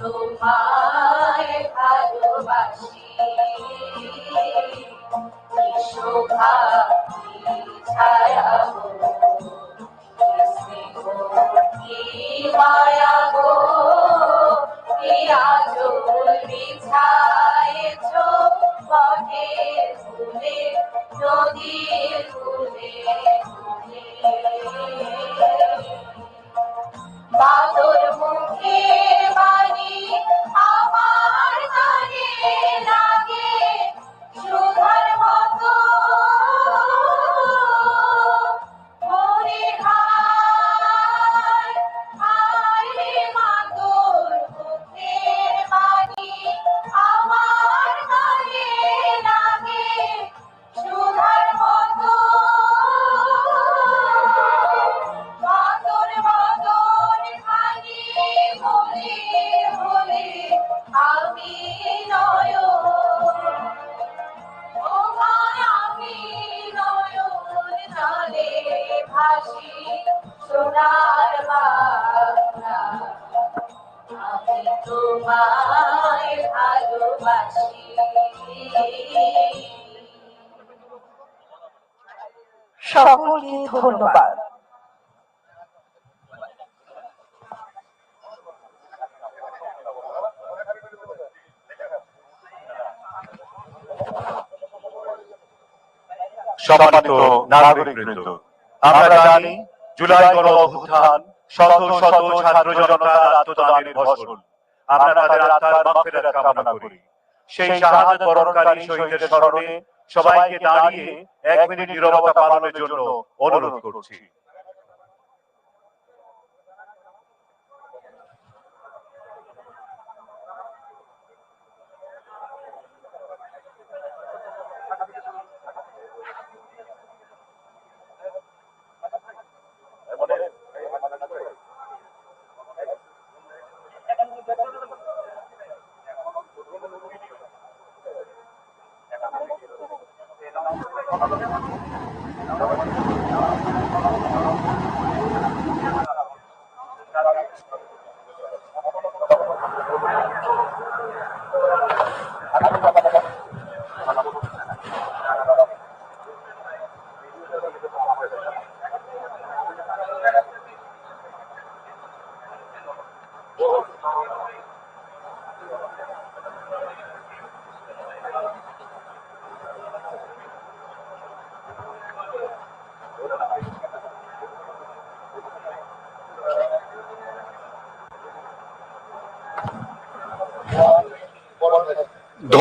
তোমায় ভালোবাসি। শোভা ছায়া স্নেহ কি সম্মানিত আমরা জানি জুলাই গণ অভ্যুত্থান শত শত ছাত্র জনতার আত্মদানের আমরা তাদের আত্মার কামনা করি। সেই বরণকারী শহীদের স্মরণে সবাইকে দাঁড়িয়ে এক মিনিট নীরবতা পালনের জন্য অনুরোধ করছি।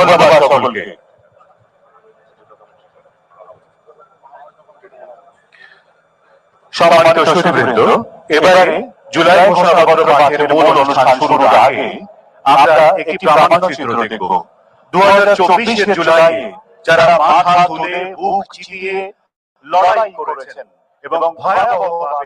ধন্যবাদ সকলকে। সম্মানিত সুধীবৃন্দ এবারে জুলাই ঘোষণাপত্র পাঠের মূল অনুষ্ঠান শুরুর আগে আমরা একটি প্রামাণ্যচিত্র দেখব। দু হাজার চব্বিশের জুলাই যারা মাথা তুলে বুক চিতিয়ে লড়াই করেছেন এবং ভয়াবহভাবে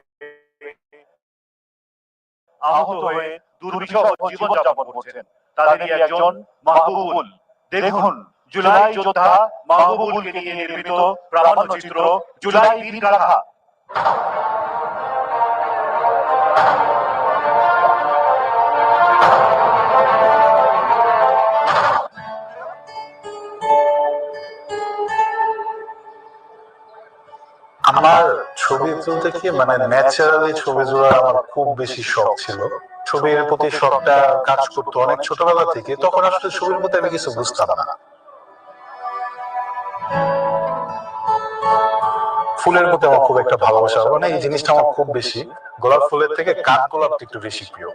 আহত হয়ে দুর্বিষহ জীবনযাপন করছেন তাদেরই একজন মাহবুবুল দেখুন জুলাই যোদ্ধা মাহবুবুলকে নিয়ে নির্মিত প্রামাণ্যচিত্র জুলাই বীর গাথা আমার ছবি তুলতে কি মানে ন্যাচারালি ছবি তোলার আমার খুব বেশি শখ ছিল। ছবির প্রতি শখটা কাজ করতো অনেক ছোটবেলা থেকে, তখন আসলে ছবির মধ্যে আমি কিছু বুঝতাম না। ফুলের মধ্যে আমার খুব একটা ভালোবাসা মানে এই জিনিসটা আমার খুব বেশি। গোলাপ ফুলের থেকে কাঠ গোলাপটা একটু বেশি প্রিয়।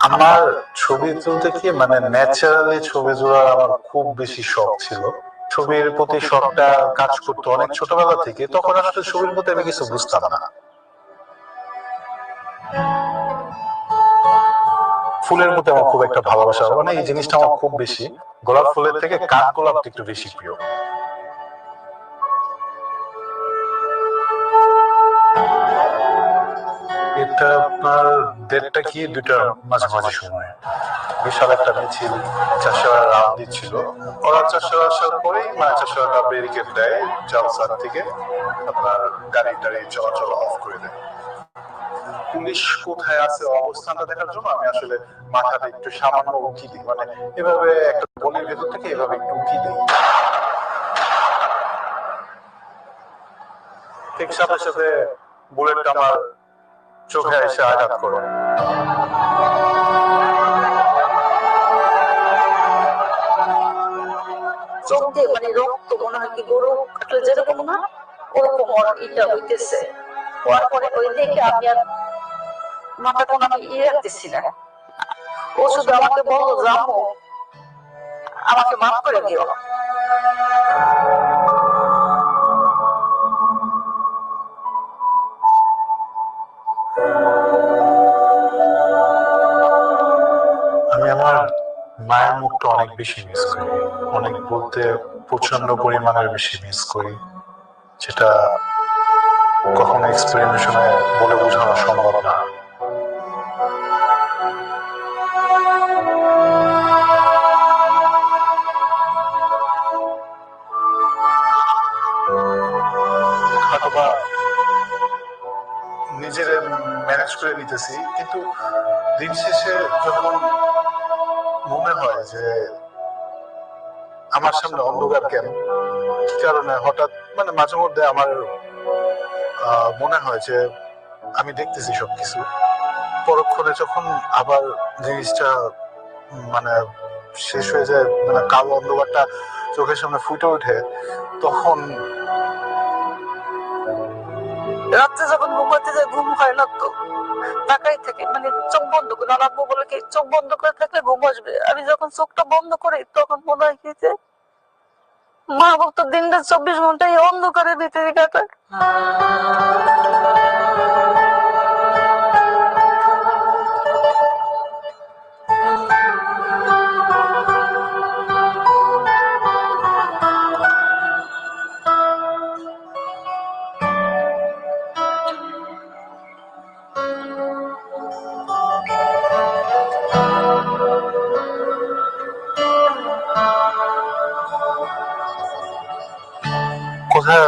আমার ছবি তুলতে কি মানে ন্যাচারালি ছবি তোলার আমার খুব বেশি শখ ছিল। ছবির প্রতি শখটা কাজ করতো অনেক ছোটবেলা থেকে, তখন আসলে ছবির মধ্যে আমি কিছু বুঝতাম না। ফুলের মধ্যে আমার খুব একটা ভালোবাসা মানে এই জিনিসটা আমার খুব বেশি। গোলাপ ফুলের থেকে কাঠ গোলাপটা একটু বেশি প্রিয়। এটা আপনার দেড়টা কি দুইটার মাঝামাঝি সময়। বিশাল একটা মিছিল চারশোরা রাউন্ড দিচ্ছিল। ওরা চারশো আসার পরেই মানে চারশোরা ব্যারিকেড দেয় জালসার থেকে। আপনার গাড়ি টাড়ি চলাচল অফ করে দেয়। পুলিশ কোথায় আছে, অবস্থানটা দেখার জন্য আমি আসলে মাথাটা একটু সামান্য উঁকি দিই। মানে এভাবে একটা গলির ভেতর থেকে এভাবে একটু উঁকি দিই। ঠিক সাথে সাথে বুলেটটা আমার চোখে এসে আঘাত করো। চোখ দিয়ে মানে রক্ত মনে হয় কি গরু কাটলে যেরকম না ওরকম ওর এটা হইতেছে। হওয়ার পরে ওই দেখে আমি আর মাথা কোনো আমি ইয়ে রাখতেছি না। ও শুধু আমাকে বলল রামো আমাকে মাফ করে দিও। মায়ের মুখটা অনেক বেশি মিস করি। অনেক বলতে প্রচণ্ড পরিমাণের বেশি মিস করি, যেটা কখনো এক্সপেরিমেশনে বলে বোঝানো সম্ভব না। নিজের ম্যানেজ করে নিতেছি, কিন্তু দিন শেষে যখন মনে হয় যে আমার সামনে অন্ধকার কেন? কি কারণে? হঠাৎ মানে মাঝে মধ্যে আমার মনে হয় যে আমি দেখতেছি সবকিছু। পরক্ষণে যখন আবার জিনিসটা মানে শেষ হয়ে যায় মানে কালো অন্ধকারটা চোখের সামনে ফুটে ওঠে, তখন রাত্রে যখন ঘুমাতে যায়, ঘুম হয় না তো। তাকাই থাকে। মানে চোখ বন্ধ করে আব্বু বলে কি, চোখ বন্ধ করে থাকলে ঘুম আসবে? আমি যখন চোখটা বন্ধ করি, তখন মনে হয় কি যে, মা ভক্ত দিনটা চব্বিশ ঘণ্টা এই অন্ধকারের ভিতরে কাটায়।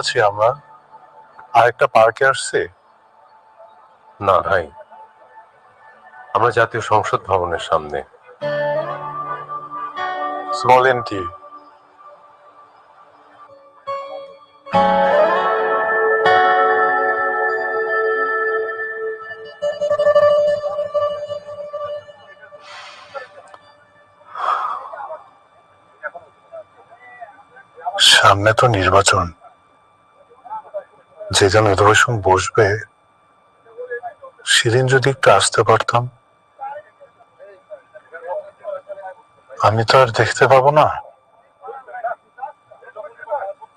আছি আমরা। আরেকটা পার্কে আসছে? না ভাই আমরা জাতীয় সংসদ ভবনের সামনে। বলেন কি সামনে তো নির্বাচন। যে যেন অধিবেশন বসবে, সেদিন যদি একটু আসতে পারতাম। আমি তো আর দেখতে পাবো না।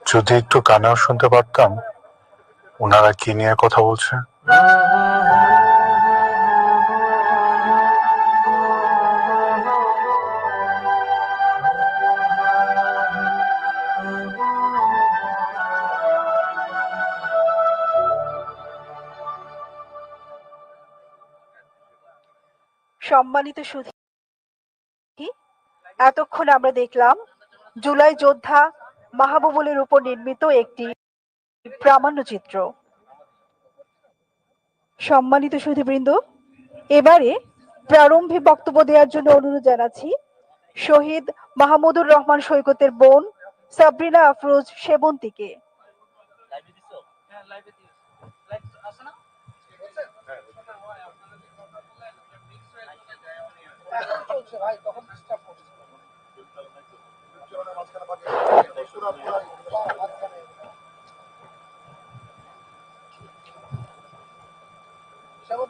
যদি একটু কানেও শুনতে পারতাম, ওনারা কি নিয়ে কথা বলছে? সম্মানিত সুধী, এতক্ষণ আমরা দেখলাম জুলাই যোদ্ধা মাহবুবুলের উপর নির্মিত একটি প্রামাণ্যচিত্র সম্মানিত সুধীবৃন্দ, এবারে প্রারম্ভিক বক্তব্য দেওয়ার জন্য অনুরোধ জানাচ্ছি, শহীদ মাহমুদুর রহমান সৈকতের বোন সাবরিনা আফরোজ সেবন্তীকে।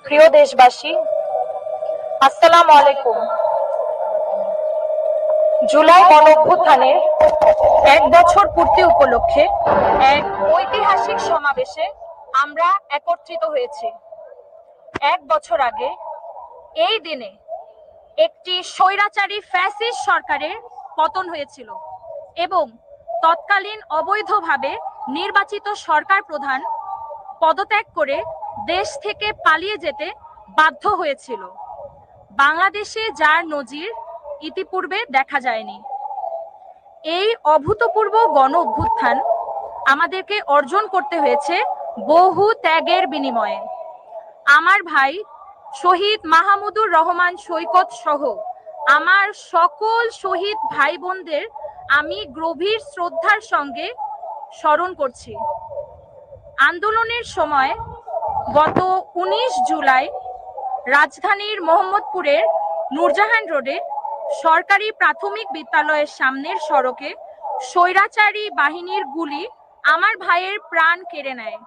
প্রিয় দেশবাসী, আসসালাম আলাইকুম। জুলাই গণ অভ্যুত্থানের এক বছর পূর্তি উপলক্ষে এক ঐতিহাসিক সমাবেশে আমরা একত্রিত হয়েছি। এক বছর আগে, এই দিনে একটি স্বৈরাচারী ফ্যাসিস সরকারের পতন হয়েছিল এবং তৎকালীন অবৈধভাবে নির্বাচিত সরকার প্রধান পদত্যাগ করে দেশ থেকে পালিয়ে যেতে বাধ্য হয়েছিল। বাংলাদেশে যার নজির ইতিপূর্বে দেখা যায়নি। এই অভূতপূর্ব গণ অভ্যুত্থান আমাদেরকে অর্জন করতে হয়েছে বহু ত্যাগের বিনিময়ে। আমার ভাই শহীদ মাহমুদুর রহমান সৈকত সহ আমার সকল শহীদ ভাই বোনদের আমি গভীর শ্রদ্ধার সঙ্গে স্মরণ করছি। আন্দোলনের সময় গত উনিশ জুলাই রাজধানীর মোহাম্মদপুরের নূরজাহান রোডে সরকারি প্রাথমিক বিদ্যালয়ের সামনের সড়কে স্বৈরাচারী বাহিনীর গুলি আমার ভাইয়ের প্রাণ কেড়ে নেয়।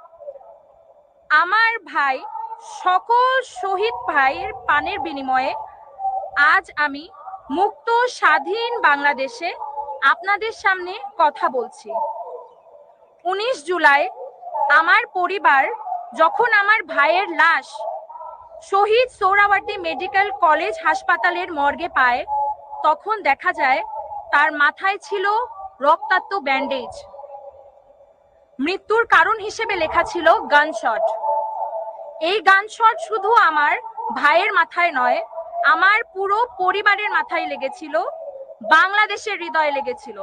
আমার ভাই সকল শহীদ ভাইয়ের পানের বিনিময়ে আজ আমি মুক্ত, স্বাধীন বাংলাদেশে আপনাদের সামনে কথা বলছি। উনিশ জুলাই আমার পরিবার যখন আমার ভাইয়ের লাশ শহীদ সোহরাওয়ার্দী মেডিকেল কলেজ হাসপাতালের মর্গে পায়, তখন দেখা যায় তার মাথায় ছিল রক্তাক্ত ব্যান্ডেজ। মৃত্যুর কারণ হিসেবে লেখা ছিল গানশট। এই গানশট শুধু আমার ভাইয়ের মাথায় নয়, আমার পুরো পরিবারের মাথায় লেগেছিল, বাংলাদেশের হৃদয়ে লেগেছিল।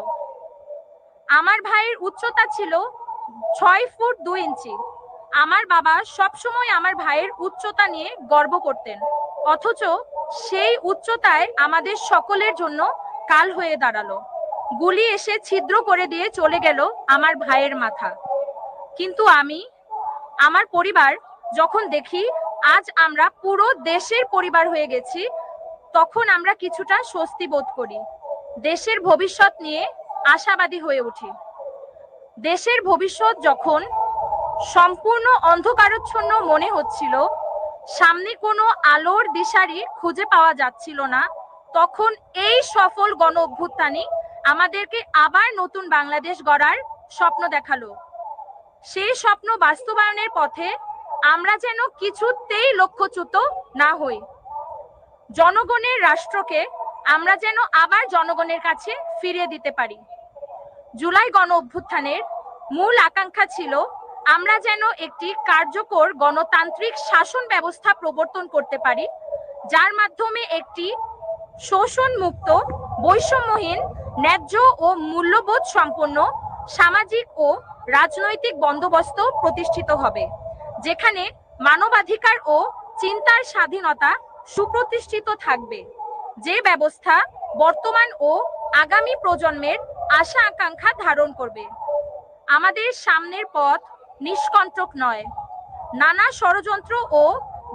আমার ভাইয়ের উচ্চতা ছিল ছয় ফুট দুই ইঞ্চি। আমার বাবা সবসময় আমার ভাইয়ের উচ্চতা নিয়ে গর্ব করতেন, অথচ সেই উচ্চতায় আমাদের সকলের জন্য কাল হয়ে দাঁড়াল। গুলি এসে ছিদ্র করে দিয়ে চলে গেল আমার ভাইয়ের মাথা। কিন্তু আমি, আমার পরিবার যখন দেখি আজ আমরা পুরো দেশের পরিবার হয়ে গেছি, তখন আমরা কিছুটা স্বস্তি বোধ করি। দেশের ভবিষ্যৎ নিয়ে আশাবাদী হয়ে উঠি। দেশের ভবিষ্যৎ যখন সম্পূর্ণ অন্ধকারচ্ছন্ন মনে হচ্ছিল, সামনে কোনো আলোর দিশারি খুঁজে পাওয়া যাচ্ছিল না, তখন এই সফল গণ অভ্যুত্থানই আমাদেরকে আবার নতুন বাংলাদেশ গড়ার স্বপ্ন দেখাল। সেই স্বপ্ন বাস্তবায়নের পথে আমরা যেন কিছুতেই লক্ষ্যচ্যুত না হই। জনগণের রাষ্ট্রকে আমরা যেন আবার জনগণের কাছে ফিরিয়ে দিতে পারি। জুলাই গণ অভ্যুত্থানের মূল আকাঙ্ক্ষা ছিল আমরা যেন একটি কার্যকর গণতান্ত্রিক শাসন ব্যবস্থা প্রবর্তন করতে পারি, যার মাধ্যমে একটি শোষণ মুক্ত বৈষম্যহীন, ন্যায্য ও মূল্যবোধ সম্পন্ন সামাজিক ও রাজনৈতিক বন্দোবস্ত প্রতিষ্ঠিত হবে। যেখানে মানবাধিকার ও চিন্তার স্বাধীনতা সুপ্রতিষ্ঠিত থাকবে। যে ব্যবস্থা বর্তমান ও আগামী প্রজন্মের আশা আকাঙ্ক্ষা ধারণ করবে। আমাদের সামনের পথ নিষ্কণ্টক নয়। নানা ষড়যন্ত্র ও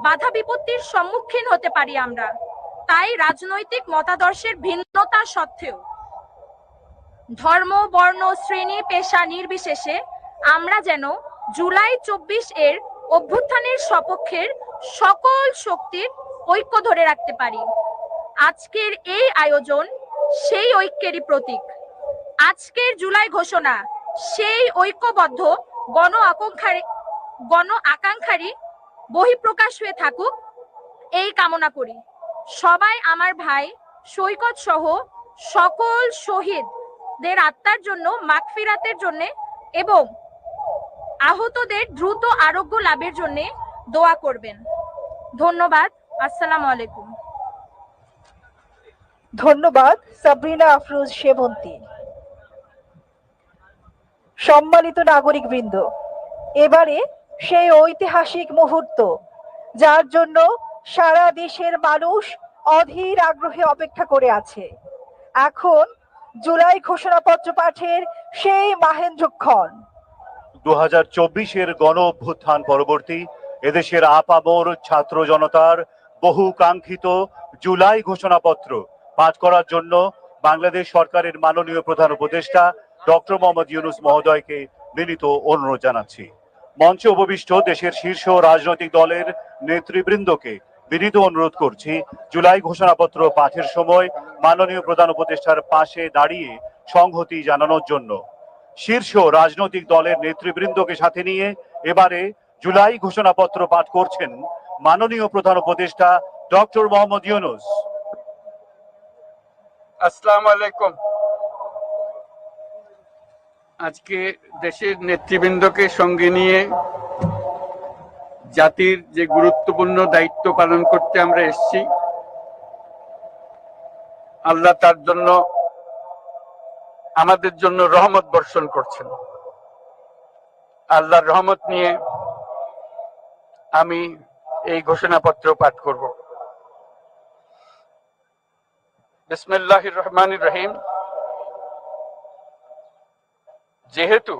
বাধা বিপত্তির সম্মুখীন হতে পারি আমরা। তাই রাজনৈতিক মতাদর্শের ভিন্নতা সত্ত্বেও ধর্ম, বর্ণ, শ্রেণি, পেশা নির্বিশেষে আমরা যেন জুলাই চব্বিশ এর অভ্যুত্থানের সপক্ষের সকল শক্তির ঐক্য ধরে রাখতে পারি। আজকের এই আয়োজন সেই ঐক্যেরই প্রতীক। আজকের জুলাই ঘোষণা সেই ঐক্যবদ্ধ গণ আকাঙ্ক্ষার গণ আকাঙ্ক্ষারই বহিঃপ্রকাশ হয়ে থাকুক, এই কামনা করি। সবাই আমার ভাই, সৈকত সহ সকল শহীদদের আত্মার জন্য, মাগফিরাতের জন্য এবং আহতদের দ্রুত আরোগ্য লাভের জন্য দোয়া করবেন। ধন্যবাদ। আসসালামু আলাইকুম। ধন্যবাদ, সাবরিনা আফরোজ সেবন্তী। সম্মানিত নাগরিক বৃন্দ এবারে সেই ঐতিহাসিক মুহূর্ত, যার জন্য সারা দেশের মানুষ অধীর আগ্রহে অপেক্ষা করে আছে। এখন জুলাই ঘোষণাপত্র পাঠের সেই মাহেন্দ্রক্ষণ। দু চব্বিশের গণ অভ্যুত্থান পরবর্তী এদেশের আপামর ছাত্র জনতার বহু কাঙ্ক্ষিত জুলাই ঘোষণাপত্র পাঠ করার জন্য বাংলাদেশ সরকারের মাননীয় প্রধান উপদেষ্টা ডক্টর মোহাম্মদ ইউনুস মহোদয়কে বিনীত অনুরোধ জানাচ্ছি। মঞ্চে উপবিষ্ট দেশের শীর্ষ রাজনৈতিক দলের নেতৃবৃন্দকে বিনীত অনুরোধ করছি, জুলাই ঘোষণাপত্র পাঠের সময় মাননীয় প্রধান উপদেষ্টার পাশে দাঁড়িয়ে সংহতি জানানোর জন্য। শীর্ষ রাজনৈতিক দলের নেতৃবৃন্দকে সাথে নিয়ে এবারে জুলাই ঘোষণাপত্র পাঠ করছেন মাননীয় প্রধান উপদেষ্টা ডক্টর মোহাম্মদ ইউনুস। আসসালামু আলাইকুম। আজকে দেশের নেতৃবৃন্দকে সঙ্গে নিয়ে জাতির যে গুরুত্বপূর্ণ দায়িত্ব পালন করতে আমরা এসেছি, আল্লাহ তার জন্য আমাদের জন্য রহমত বর্ষণ করছেন। আল্লাহর রহমত নিয়ে আমি এই ঘোষণাপত্র পাঠ করব। বিসমিল্লাহির রহমান রহিম। যেহেতু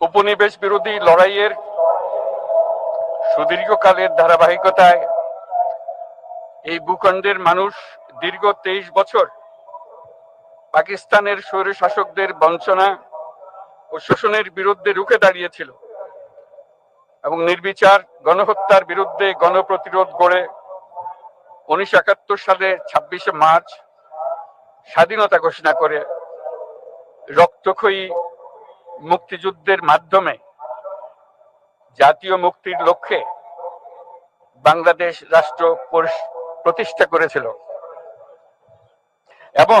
উপনিবেশ বিরোধী লড়াইয়ের সুদীর্ঘকালের ধারাবাহিকতায় এই ভূখণ্ডের মানুষ দীর্ঘ তেইশ বছর পাকিস্তানের স্বৈর শাসকদের বঞ্চনা ও শোষণের বিরুদ্ধে রুখে দাঁড়িয়েছিল এবং নির্বিচার গণহত্যার বিরুদ্ধে গণপ্রতিরোধ গড়ে উনিশশো একাত্তর সালে ছাব্বিশে মার্চ স্বাধীনতা ঘোষণা করে রক্তক্ষয়ী মুক্তিযুদ্ধের মাধ্যমে জাতীয় মুক্তির লক্ষ্যে বাংলাদেশ রাষ্ট্র প্রতিষ্ঠা করেছিল। এবং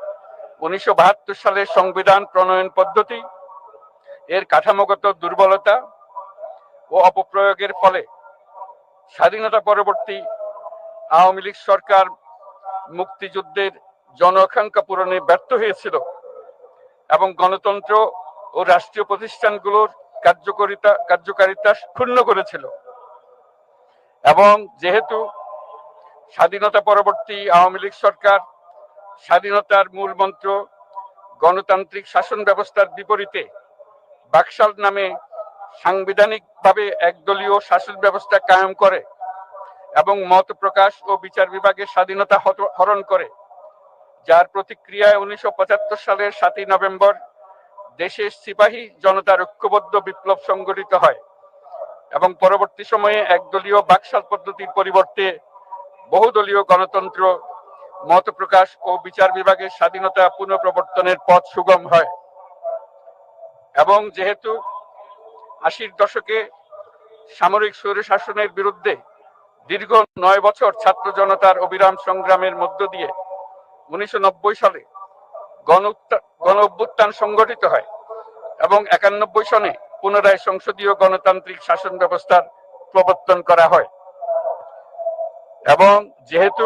উনিশশো বাহাত্তর সালের সংবিধান প্রণয়ন পদ্ধতি, এর কাঠামোগত দুর্বলতা ও অপপ্রয়োগের ফলে স্বাধীনতা পরবর্তী আওয়ামী লীগ সরকার মুক্তিযুদ্ধের জন আকাঙ্ক্ষা পূরণে ব্যর্থ হয়েছিল এবং গণতন্ত্র ও রাষ্ট্রীয় প্রতিষ্ঠানগুলোর কার্যকরিতা, কার্যকারিতা ক্ষুণ্ণ করেছিল। এবং যেহেতু স্বাধীনতা পরবর্তী আওয়ামী লীগ সরকার স্বাধীনতার মূল মন্ত্র, গণতান্ত্রিক শাসন ব্যবস্থার বিপরীতে বাকশাল নামে সাংবিধানিকভাবে একদলীয় শাসন ব্যবস্থা কায়েম করে এবং মত প্রকাশ ও বিচার বিভাগের স্বাধীনতা হরণ করে, যার প্রতিক্রিয়ায় উনিশশো পঁচাত্তর সালের সাতই নভেম্বর দেশের সিপাহী জনতার ঐক্যবদ্ধ বিপ্লব সংগঠিত হয় এবং পরবর্তী সময়ে একদলীয় বাকশাল পদ্ধতির পরিবর্তে বহুদলীয় গণতন্ত্র মত প্রকাশ ও বিচার বিভাগের স্বাধীনতা পুনঃপ্রবর্তনের পথ সুগম হয়। এবং যেহেতু আশির দশকে সামরিক স্বৈরশাসনের বিরুদ্ধে দীর্ঘ নয় বছর ছাত্র জনতার অবিরাম সংগ্রামের মধ্য দিয়ে উনিশশো নব্বই সালে গণ গণ অভ্যুত্থান সংগঠিত হয় এবং একানব্বই সনে পুনরায় সংসদীয় গণতান্ত্রিক শাসন ব্যবস্থার প্রবর্তন করা হয়। এবং যেহেতু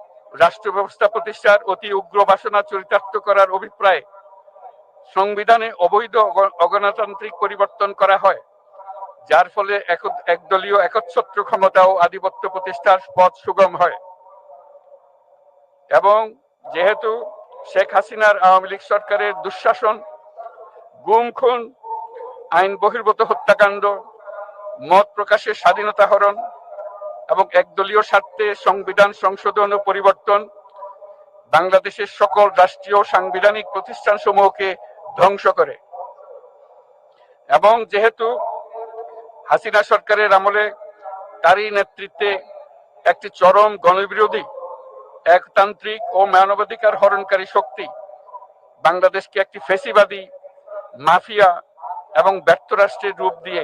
রাষ্ট্র ব্যবস্থা প্রতিষ্ঠার অতি উগ্র বাসনা চরিতার্থ করার অভিপ্রায়ে সংবিধানে অবৈধ অগণতান্ত্রিক পরিবর্তন করা হয়, যার ফলে একদলীয় একচ্ছত্র ক্ষমতা ও আধিপত্য প্রতিষ্ঠার পথ সুগম হয়। এবং যেহেতু শেখ হাসিনার আওয়ামী লীগ সরকারের দুঃশাসন, গুম, খুন, আইন বহির্ভূত হত্যাকাণ্ড, মত প্রকাশের স্বাধীনতা হরণ এবং একদলীয় স্বার্থে সংবিধান সংশোধন ও পরিবর্তন বাংলাদেশের সকল রাষ্ট্রীয় সাংবিধানিক প্রতিষ্ঠান সমূহকে ধ্বংস করে। এবং যেহেতু হাসিনা সরকারের আমলে তারই নেতৃত্বে একটি চরম গণবিরোধী, একতান্ত্রিক ও মানবাধিকার হরণকারী শক্তি, বাংলাদেশকে একটি ফেসিবাদী মাফিয়া এবং ব্যর্থ রাষ্ট্রের রূপ দিয়ে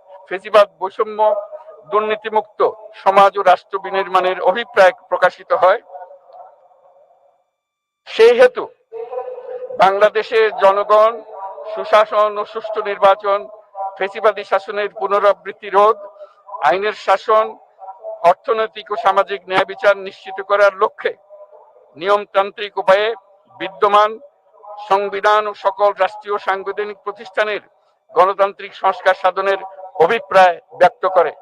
ফেসিবাদ বৈষম্য, দুর্নীতিমুক্ত সমাজ ও রাষ্ট্র বিনির্মাণের অভিপ্রায় প্রকাশিত হয়। সেই হেতু বাংলাদেশের জনগণ, সুশাসন ও সুষ্ঠু নির্বাচন ফেসিবাদী শাসনের পুনরাবৃত্তি রোধ, আইনের শাসন, অর্থনৈতিক ও সামাজিক ন্যায় বিচার নিশ্চিত করার লক্ষ্যে নিয়মতান্ত্রিক উপায়ে বিদ্যমান সংবিধান ও সকল রাষ্ট্রীয় সাংবিধানিক প্রতিষ্ঠানের গণতান্ত্রিক সংস্কার সাধনের অভিপ্রায় ব্যক্ত করে।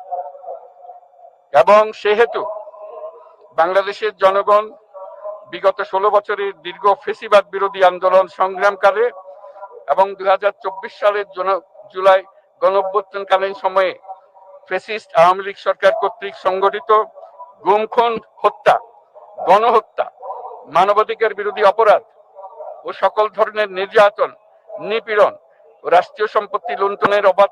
এবং সেহেতু বাংলাদেশের জনগণ বিগত ষোলো বছরের দীর্ঘ ফেসিবাদ বিরোধী আন্দোলন সংগ্রামকালে এবং দুই সালের জুলাই গণঅভ্যুত্থানকালীন সময়ে ফেসিস্ট আওয়ামী লীগ সরকার কর্তৃক সংগঠিত গুম খুন হত্যা, গণহত্যা, মানবাধিকার বিরোধী অপরাধ ও সকল ধরনের নির্যাতন, নিপীড়ন রাষ্ট্রীয় সম্পত্তি লুণ্ঠনের অবাধ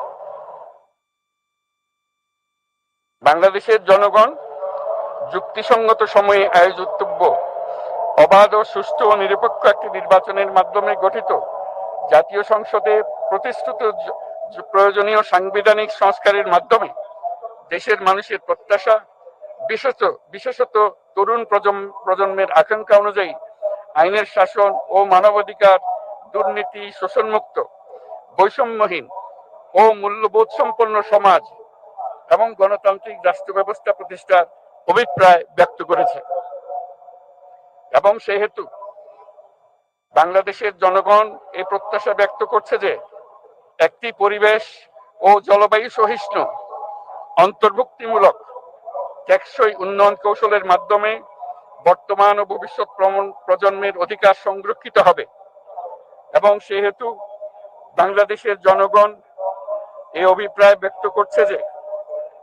বাংলাদেশের জনগণ যুক্তিসঙ্গত সময়ে আয়োজিতব্য, অবাধ ও সুষ্ঠু ও নিরপেক্ষ একটি নির্বাচনের মাধ্যমে গঠিত জাতীয় সংসদে জ- প্রয়োজনীয় সাংবিধানিক সংস্কারের মাধ্যমে দেশের মানুষের প্রত্যাশা, বিশেষত বিশেষত তরুণ প্রজন্ম- প্রজন্মের আকাঙ্ক্ষা অনুযায়ী আইনের শাসন ও মানবাধিকার, দুর্নীতি, শোষণমুক্ত, বৈষম্যহীন ও মূল্যবোধ সম্পন্ন সমাজ এবং গণতান্ত্রিক রাষ্ট্র ব্যবস্থা প্রতিষ্ঠার অভিপ্রায় ব্যক্ত করেছে। এবং সেহেতু বাংলাদেশের জনগণ এই প্রত্যাশা ব্যক্ত করছে যে একটি পরিবেশ ও জলবায়ু সহিষ্ণু, অন্তর্ভুক্তিমূলক, টেকসই উন্নয়ন কৌশলের মাধ্যমে বর্তমান ও ভবিষ্যৎ প্রজন্মের অধিকার সংরক্ষিত হবে। এবং সেহেতু বাংলাদেশের জনগণ এই অভিপ্রায় ব্যক্ত করছে যে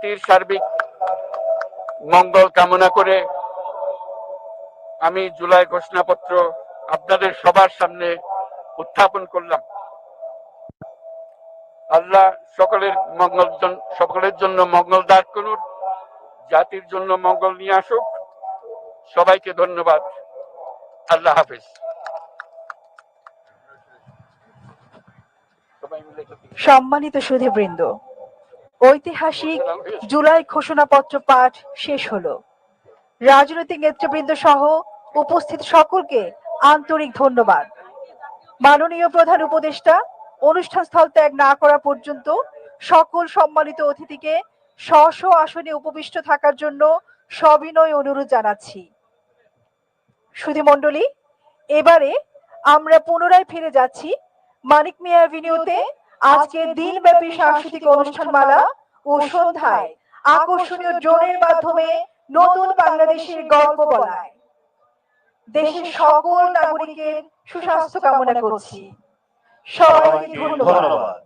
জাতির সার্বিক মঙ্গল কামনা করে আমি জুলাই ঘোষণাপত্র আপনাদের সবার সামনে উত্থাপন করলাম। আল্লাহ সকলের মঙ্গল সকলের জন্য মঙ্গল দান করুন, জাতির জন্য মঙ্গল নিয়ে আসুক। সবাইকে ধন্যবাদ। আল্লাহ হাফিজ। সম্মানিত সুধীবৃন্দ ঐতিহাসিক জুলাই ঘোষণাপত্র পাঠ শেষ হলো। রাজনৈতিক নেতৃবৃন্দ সহ উপস্থিত সকলকে আন্তরিক ধন্যবাদ। মাননীয় প্রধান উপদেষ্টা, অনুষ্ঠান স্থল ত্যাগ না করা পর্যন্ত সকল সম্মানিত অতিথিকে স্ব স্ব আসনে উপবিষ্ট থাকার জন্য সবিনয় অনুরোধ জানাচ্ছি। সুধী মণ্ডলী, এবারে আমরা পুনরায় ফিরে যাচ্ছি মানিক মিয়া অ্যাভিনিউতে আজকে দিনব্যাপী সাংস্কৃতিক অনুষ্ঠানমালা ও সন্ধ্যায় আকর্ষণীয় ড্রোনের মাধ্যমে নতুন বাংলাদেশের গল্প বলায়। দেশের সকল নাগরিকের সুস্বাস্থ্য কামনা করছি। সবাইকে ধন্যবাদ।